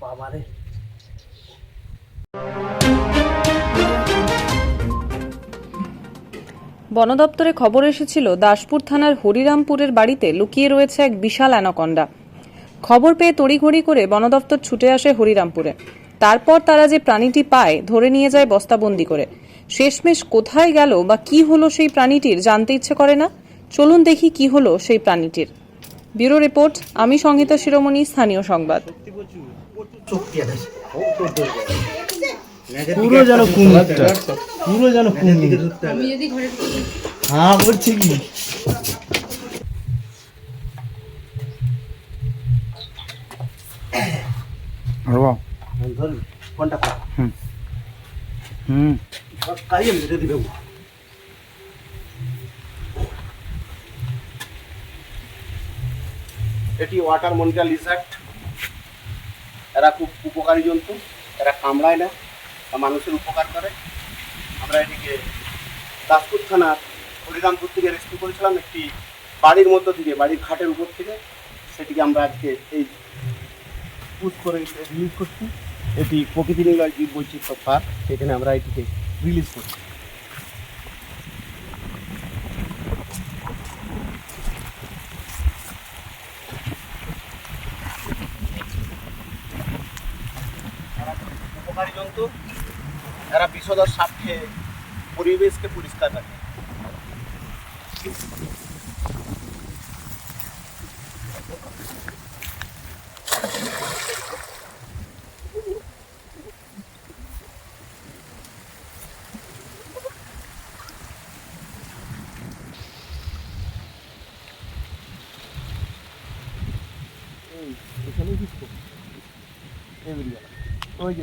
বাবারে। বন দপ্তরে খবর এসেছিল, দাসপুর থানার হরিরামপুরের বাড়িতে লুকিয়ে রয়েছে এক বিশাল অ্যানাকন্ডা। খবর পেয়ে তড়িঘড়ি করে বন দপ্তর ছুটে আসে হরিরামপুরে। তারপর তারা যে প্রাণীটি পায়, ধরে নিয়ে যায় বস্তাবন্দি করে। শেষমেশ কোথায় গেল বা কি হলো সেই প্রাণীটির জানতে ইচ্ছে করে না? চলুন দেখি কি হলো সেই প্রাণীটির। ব্যুরো রিপোর্ট আমি সংহিতা শিরোমণি স্থানীয় সংবাদ। পুরো যেন কুমিরটা পুরো যেন কুমির। হ্যাঁ করছে কি? হুম। কাজে মেরে দিবে এটি ওয়াটার মনিকা লিজার্ড এরা খুব উপকারী জন্তু, এরা কামড়ায় না মানুষের উপকার করে। আমরা এটিকে দাসপুর থানার হরিরামপুর থেকে রেস্কিউ করেছিলাম একটি বাড়ির মধ্য থেকে বাড়ির ঘাটের উপর থেকে। সেটিকে আমরা আজকে এই পুশ করে রিলিজ করছি। এটি প্রকৃতি নিলয় জীব বৈচিত্র্য পার্ক সেখানে আমরা এটিকে রিলিজ করছি। জন্তু এরা বিষধর সাপ খেয়ে পরিবেশকে পরিষ্কার রাখে। এখানেই দিচ্ছ এই বেরিয়ে ওই যে